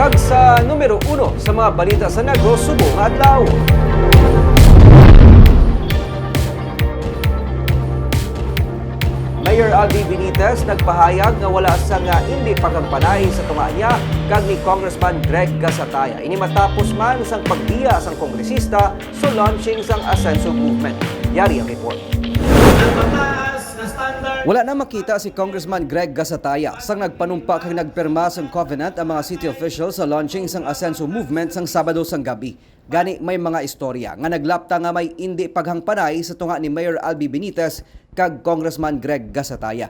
Kag sa numero uno sa mga balita sa Negros subong adlaw. Mayor Albi Benitez nagpahayag nga wala sa nga hindi pagampanay sa tumanya kag ni Congressman Greg Gasataya. Ini matapos man sang pagbiya sang kongresista sa launching sang Asenso Movement. Yari ang report. Wala na makita si Congressman Greg Gasataya sang nagpanumpa kag nagpirma sang covenant ang mga city officials sa launching sang Asenso Movement sang Sabado sang gabi. Gani may mga istorya nga naglapta nga may hindi paghangpanay sa tunga ni Mayor Albi Benitez kag Congressman Greg Gasataya.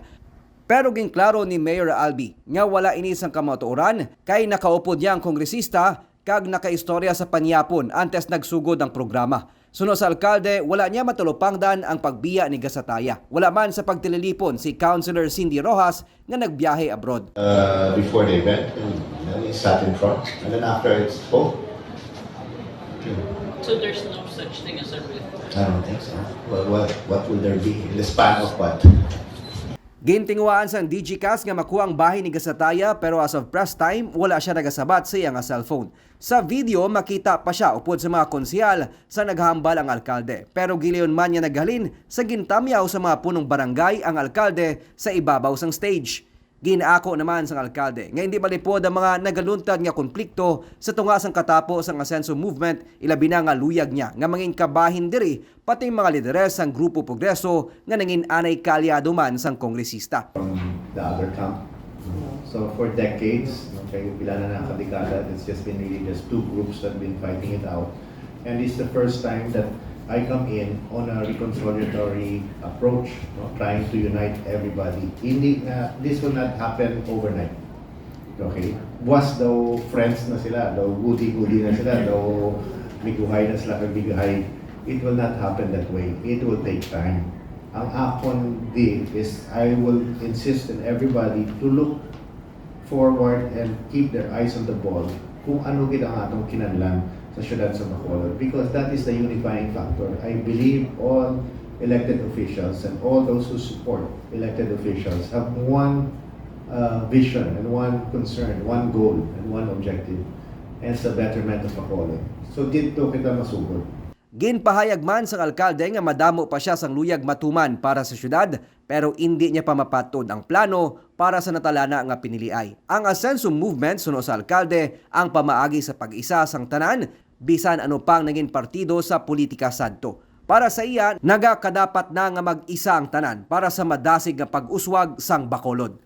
Pero ging klaro ni Mayor Albi nga wala ini sang kamatuoran kay nakaupo niya ang kongresista kag nakaistorya sa panyapon antes nagsugod ang programa. Suno sa alkalde, wala niya matulupangdan ang pagbiya ni Gasataya. Wala man sa pagtililipon si Councilor Cindy Rojas nga nagbiyahe abroad. uh, before the event, and then he sat in front, and then after it spoke. So there's no such thing as a writ. I don't think so. Well, what what would there be in the span of what? Gintingwaan sang DigiCast nga makuha ang bahay ni Gasataya pero as of press time, wala siya nagasabat sa iyang cellphone. Sa video, makita pa siya upod sa mga konsyal sa naghambal ang alkalde. Pero giliyon man niya naghalin sa gintamyaw sa mga punong barangay ang alkalde sa ibabaw sang stage. Ginaako naman sang alkalde nga hindi malipod ang mga nagaluntad nga konflikto sa tunga sang katapo sang Asenso Movement ilabi na nga luyag niya nga mangin kabahin diri pati mga lideres sang Grupo Progreso nga nangin anay kalyado man sang kongresista. from the other camp. So for decades, okay, pila na nakadekada, it's just been really just two groups that have been fighting it out. And it's the first time that I come in on a reconciliatory approach, no, trying to unite everybody. Hindi na, this will not happen overnight. Okay? Was daw friends na sila, daw goody-goody na sila, daw miguhay na sila kag miguhay. It will not happen that way. It will take time. Ang akon di is I will insist on everybody to look forward and keep their eyes on the ball kung ano gid ang atong kinahanglan sa syudad sa Bacolod because that is the unifying factor. I believe all elected officials and all those who support elected officials have one uh, vision and one concern, one goal and one objective and the betterment of Bacolod. So dito kita masugod. Ginpahayag man sang alkalde nga madamo pa siya sang luyag matuman para sa syudad pero hindi niya pa mapatod ang plano para sa natalana nga piniliay. Ang Asenso Movement suno sa alkalde ang pamaagi sa pag-isa sang tanan bisan ano pang naging partido sa politika sadto. Para sa iya, nagakadapat na nga mag-isa ang tanan para sa madasig nga pag-uswag sang Bacolod.